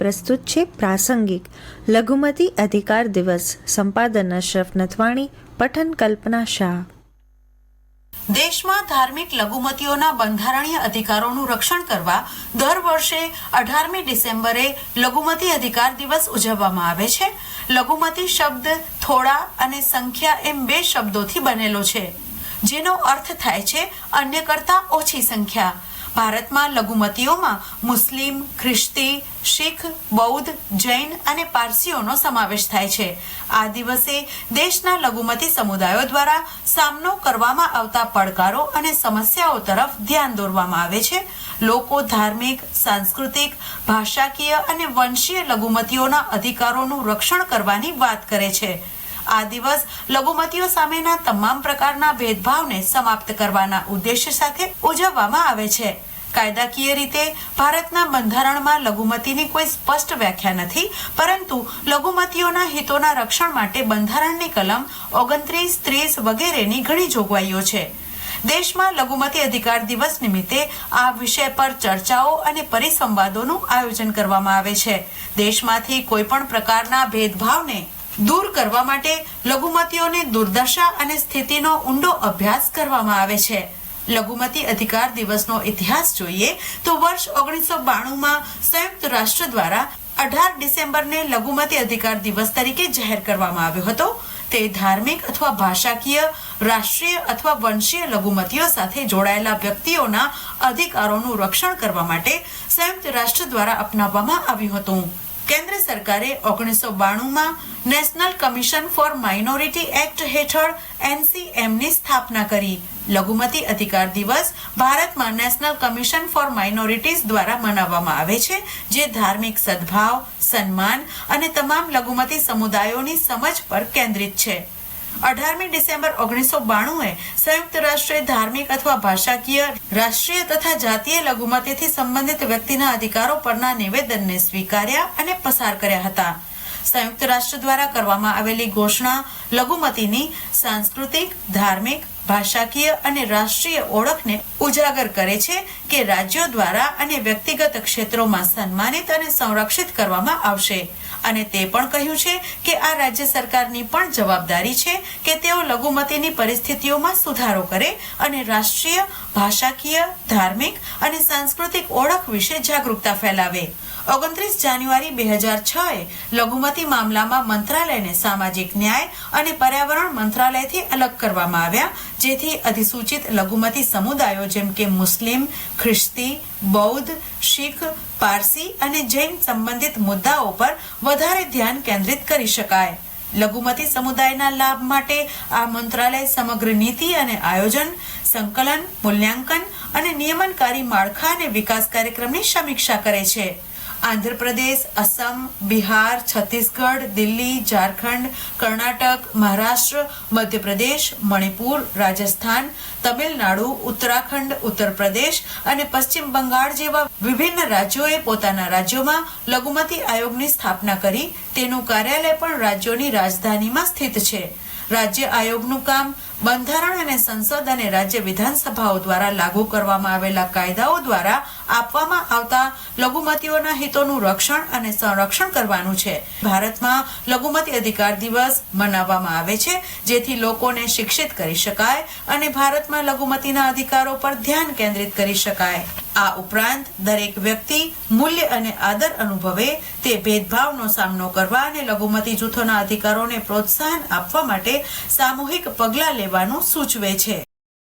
પ્રસ્તુત છે પ્રાસંગિક લઘુમતી અધિકાર દિવસ. સંપાદન અશરફ નથવાણી, પઠન કલ્પના શાહ. દેશમાં ધાર્મિક લઘુમતીઓના બંધારણીય અધિકારોનું રક્ષણ કરવા દર વર્ષે અઢારમી ડિસેમ્બરે લઘુમતી અધિકાર દિવસ ઉજવવામાં આવે છે. લઘુમતી શબ્દ, થોડા અને સંખ્યા એમ બે શબ્દોથી બનેલો છે, જેનો અર્થ થાય છે અન્ય કરતા ઓછી સંખ્યા. ભારતમાં લઘુમતીઓમાં મુસ્લિમ, ખ્રિસ્તી, શીખ, બૌદ્ધ, જૈન અને પારસીઓનો સમાવેશ થાય છે. આ દિવસે દેશના લઘુમતી સમુદાયો દ્વારા સામનો કરવામાં આવતા પડકારો અને સમસ્યાઓ તરફ ધ્યાન દોરવામાં આવે છે. લોકો ધાર્મિક, સાંસ્કૃતિક, ભાષાકીય અને વંશીય લઘુમતીઓના અધિકારોનું રક્ષણ કરવાની વાત કરે છે. આ દિવસ લઘુમતીઓ સામેના તમામ પ્રકારના ભેદભાવને સમાપ્ત કરવાના ઉદ્દેશ્ય સાથે ઉજવવામાં આવે છે. કાયદાકીય રીતે ભારતના બંધારણમાં લઘુમતીની કોઈ સ્પષ્ટ વ્યાખ્યા નથી, પરંતુ લઘુમતીઓના હિતોના રક્ષણ માટે બંધારણની કલમ ઓગણત્રીસ, ત્રીસ વગેરેની ઘણી જોગવાઈઓ છે. દેશમાં લઘુમતી અધિકાર દિવસ નિમિત્તે આ વિષય પર ચર્ચાઓ અને પરિસંવાદોનું આયોજન કરવામાં આવે છે. દેશમાંથી કોઈ પણ પ્રકારના ભેદભાવને દૂર કરવા માટે લઘુમતીઓની દુર્દશા અને સ્થિતિનો ઊંડો અભ્યાસ કરવામાં આવે છે. લઘુમતી અધિકાર દિવસનો ઇતિહાસ જોઈએ તો વર્ષ ઓગણીસો બાણુંમાં સંયુક્ત રાષ્ટ્ર દ્વારા અઢાર ડિસેમ્બરને લઘુમતી અધિકાર દિવસ તરીકે જાહેર કરવામાં આવ્યો હતો. તે ધાર્મિક અથવા ભાષાકીય, રાષ્ટ્રીય અથવા વંશીય લઘુમતીઓ સાથે જોડાયેલા વ્યક્તિઓના અધિકારોનું રક્ષણ કરવા માટે સંયુક્ત રાષ્ટ્ર દ્વારા અપનાવવામાં આવ્યું હતું. કેન્દ્ર સરકારે ઓગણીસો બાણુંમાં national commission for minority act હેઠળ એનસીએમની સ્થાપના કરી. લઘુમતી અધિકાર દિવસ ભારતમાં નેશનલ કમિશન ફોર માઇનોરિટીઝ દ્વારા મનાવવામાં આવે છે, જે ધાર્મિક સદભાવ, સન્માન અને તમામ લઘુમતી સમુદાયોની સમજ પર કેન્દ્રિત છે. અઢારમી ડિસેમ્બર ઓગણીસો બાણુંએ સંયુક્ત રાષ્ટ્રે ધાર્મિક અથવા ભાષાકીય, રાષ્ટ્રીય તથા જાતીય લઘુમતીથી સંબંધિત વ્યક્તિના અધિકારો પરના નિવેદનને સ્વીકાર્યા અને પસાર કર્યા હતા. સંયુક્ત રાષ્ટ્ર દ્વારા કરવામાં આવેલી ઘોષણા લઘુમતીની સાંસ્કૃતિક, ધાર્મિક ભાષાકીય અને રાષ્ટ્રીય ઓળખને ઉજાગર કરે છે કે રાજ્યો દ્વારા અને વ્યક્તિગત ક્ષેત્રોમાં સન્માનિત અને સંરક્ષિત કરવામાં આવશે. અને તે પણ કહ્યું છે કે આ રાજ્ય સરકારની પણ જવાબદારી છે કે તેઓ લઘુમતીની પરિસ્થિતિઓમાં સુધારો કરે અને રાષ્ટ્રીય, ભાષાકીય, ધાર્મિક અને સાંસ્કૃતિક ઓળખ વિશે જાગૃતતા ફેલાવે. ઓગણત્રીસ જાન્યુઆરી બે હજાર છ એ લઘુમતી મામલામાં મંત્રાલયને સામાજિક ન્યાય અને પર્યાવરણ મંત્રાલયથી અલગ કરવામાં આવ્યા જેથી અધિસૂચિત લઘુમતી સમુદાયો જેમ કે મુસ્લિમ, ખ્રિસ્તી, બૌદ્ધ, શીખ, પારસી અને જૈન સંબંધિત મુદ્દાઓ પર વધારે ધ્યાન કેન્દ્રિત કરી શકાય. લઘુમતી સમુદાયના લાભ માટે આ મંત્રાલય સમગ્ર નીતિ અને આયોજન, સંકલન, મૂલ્યાંકન અને નિયમનકારી માળખા અને વિકાસ કાર્યક્રમની સમીક્ષા કરે છે. આંધ્રપ્રદેશ, અસમ, બિહાર, છત્તીસગઢ, દિલ્હી, ઝારખંડ, કર્ણાટક, મહારાષ્ટ્ર, મધ્યપ્રદેશ, મણિપુર, રાજસ્થાન, તમિલનાડુ, ઉત્તરાખંડ ઉત્તર પ્રદેશ અને પશ્ચિમ બંગાળ જેવા વિભિન્ન રાજ્યોએ પોતાના રાજ્યોમાં લઘુમતી આયોગની સ્થાપના કરી. તેનું કાર્યાલય પણ રાજ્યોની રાજધાનીમાં સ્થિત છે. રાજ્ય આયોગનું કામ બંધારણ અને સંસદ અને રાજ્ય વિધાનસભાઓ દ્વારા લાગુ કરવામાં આવેલા કાયદાઓ દ્વારા આપવામાં આવતા લઘુમતીઓના હિતોનું રક્ષણ અને સંરક્ષણ કરવાનું છે. ભારતમાં લઘુમતી અધિકાર દિવસ મનાવવામાં આવે છે, જેથી લોકોને શિક્ષિત કરી શકાય અને ભારતમાં લઘુમતીના અધિકારો પર ધ્યાન કેન્દ્રિત કરી શકાય. આ ઉપરાંત દરેક વ્યક્તિ મૂલ્ય અને આદર અનુભવે તે ભેદભાવનો સામનો કરવા અને લઘુમતી જૂથોના અધિકારોને પ્રોત્સાહન આપવા માટે સામૂહિક પગલાં લેવાનું સૂચવે છે.